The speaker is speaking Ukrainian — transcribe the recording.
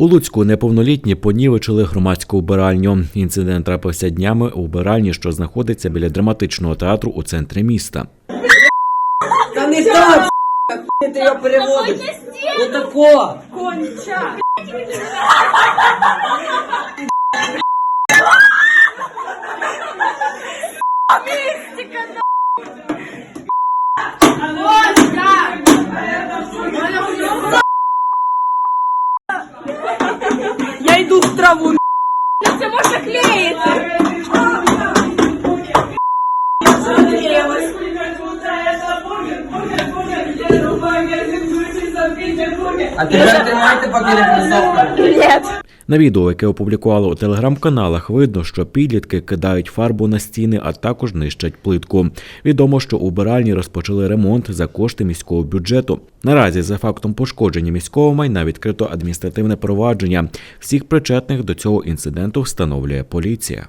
У Луцьку неповнолітні понівечили громадську убиральню. Інцидент трапився днями у убиральні, що знаходиться біля драматичного театру у центрі міста. Та не так, ти його переводиш. Отако. Я йду траву. Це може клеїти. А тепер ты поки не присохне. Нет. На відео, яке опублікували у телеграм-каналах, видно, що підлітки кидають фарбу на стіни, а також нищать плитку. Відомо, що убиральні розпочали ремонт за кошти міського бюджету. Наразі за фактом пошкодження міського майна відкрито адміністративне провадження. Всіх причетних до цього інциденту встановлює поліція.